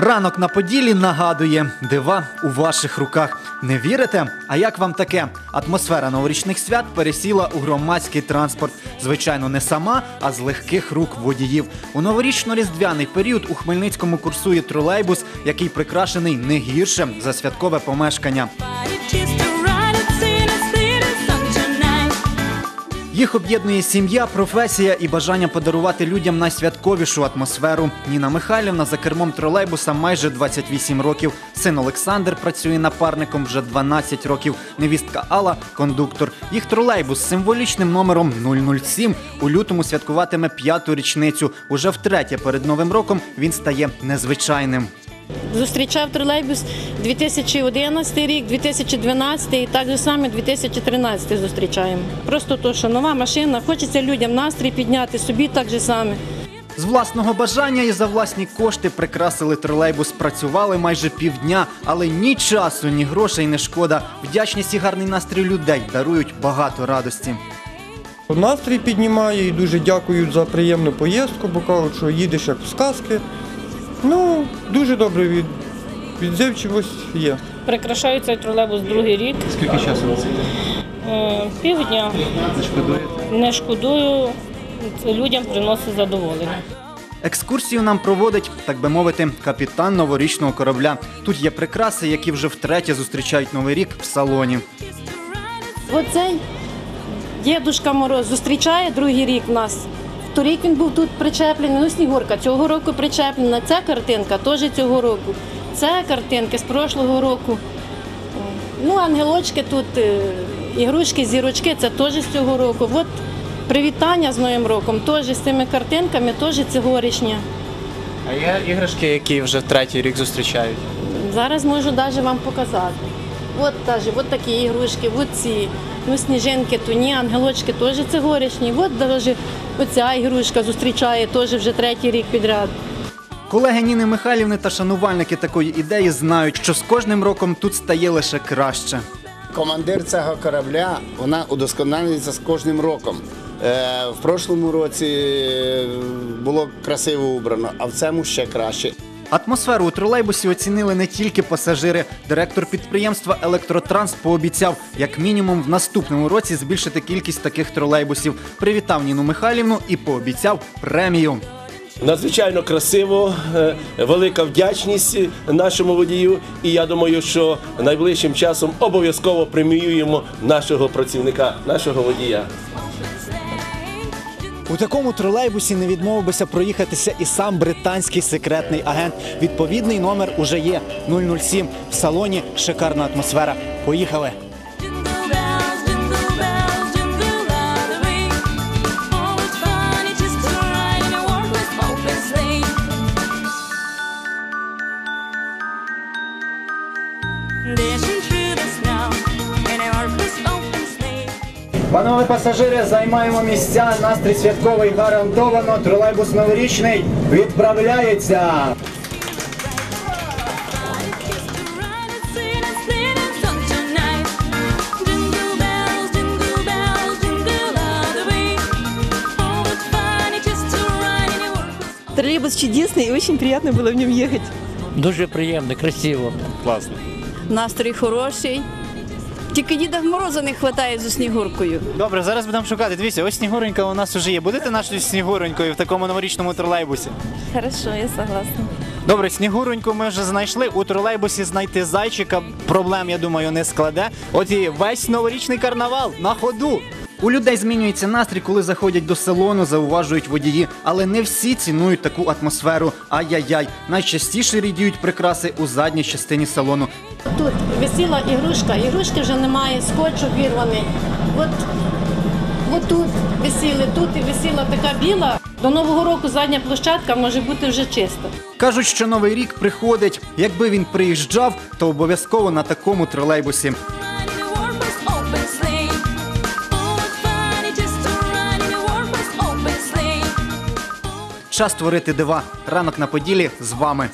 Ранок на поділі нагадує дива у ваших руках. Не вірите? А як вам таке? Атмосфера новорічних свят пересіла у громадський транспорт. Звичайно, не сама, а з легких рук водіїв. У новорічно-різдвяний період у Хмельницькому курсує тролейбус, який прикрашений не гірше за святкове помешкання. Їх об'єднує сім'я, професія і бажання подарувати людям найсвятковішу атмосферу. Ніна Михайлівна за кермом тролейбуса майже 28 років. Син Олександр працює напарником вже 12 років. Невістка Алла кондуктор. Їх тролейбус з символічним номером 007 у лютому святкуватиме п'яту річницю. Уже втретє перед новим роком він стає незвичайним. Зустрічав тролейбус 2011 рік, 2012 і так же саме 2013 зустрічаємо. Просто то, що нова машина, хочеться людям настрій підняти, собі так же саме. З власного бажання і за власні кошти прикрасили тролейбус. Працювали майже півдня, але ні часу, ні грошей не шкода. Вдячність і гарний настрій людей дарують багато радості. Настрій піднімає і дуже дякую за приємну поїздку, бо кажуть, що їдеш як в сказки. Ну, дуже добре від, відзивчивость є. Прикрашаю цей тролейбус другий рік. Скільки часу Е, Півдня. не шкодуєте? Не шкодую, це людям приносить задоволення. Екскурсію нам проводить, так би мовити, капітан новорічного корабля. Тут є прикраси, які вже втретє зустрічають новий рік в салоні. Оцей дідушка Мороз зустрічає другий рік нас. Торік він був тут причеплений, ну снігурка цього року причеплена. Ця картинка теж цього року. Це картинки з прошлого року. Ну, ангелочки тут, е, ігрушки, зірочки, це теж з цього року. От привітання з Новим роком теж з цими картинками, теж цьогорічні. А є іграшки, які вже третій рік зустрічають. Зараз можу навіть вам показати. От навіть, от такі ігрушки, от ці. Ну, сніжинки, то ні, ангелочки теж цьогорічні. От навіть оця ігрушка зустрічає теж вже третій рік підряд. Колеги Ніни Михайлівни та шанувальники такої ідеї знають, що з кожним роком тут стає лише краще. Командир цього корабля вона удосконалюється з кожним роком. Е, в прошлому році е, було красиво убрано, а в цьому ще краще. Атмосферу у тролейбусі оцінили не тільки пасажири. Директор підприємства Електротранс пообіцяв, як мінімум, в наступному році збільшити кількість таких тролейбусів. Привітав Ніну Михайлівну і пообіцяв премію. Надзвичайно красиво, е, велика вдячність нашому водію. І я думаю, що найближчим часом обов'язково преміюємо нашого працівника, нашого водія. У такому тролейбусі не відмовився проїхатися і сам британський секретний агент. Відповідний номер уже є 007. В салоні шикарна атмосфера. Поїхали. Dashing Панове пасажири, займаємо місця. Настрій святковий гарантовано. Тролейбус новорічний відправляється. Троллейбус чудесный и очень приятно было в нем ехать. Дуже приємно, красиво. Класно. Настрій хороший. Тільки Діда Мороза не вистачає зі снігуркою. Добре, зараз будемо шукати. Дивіться, ось Снігуренька у нас вже є. Будете нашою снігуронькою в такому новорічному тролейбусі? Хорошо, я согласна. Добре, снігуроньку ми вже знайшли. У тролейбусі знайти зайчика проблем, я думаю, не складе. От і весь новорічний карнавал на ходу. У людей змінюється настрій, коли заходять до салону, зауважують водії, але не всі цінують таку атмосферу. Ай-яй-яй, найчастіше рідіють прикраси у задній частині салону. Тут висіла ігрушка, ігрушки вже немає, скотч обірваний. От, от тут висіли, тут і висіла така біла. До Нового року задня площадка може бути вже чиста. Кажуть, що новий рік приходить. Якби він приїжджав, то обов'язково на такому тролейбусі. Час творити дива. Ранок на поділі з вами.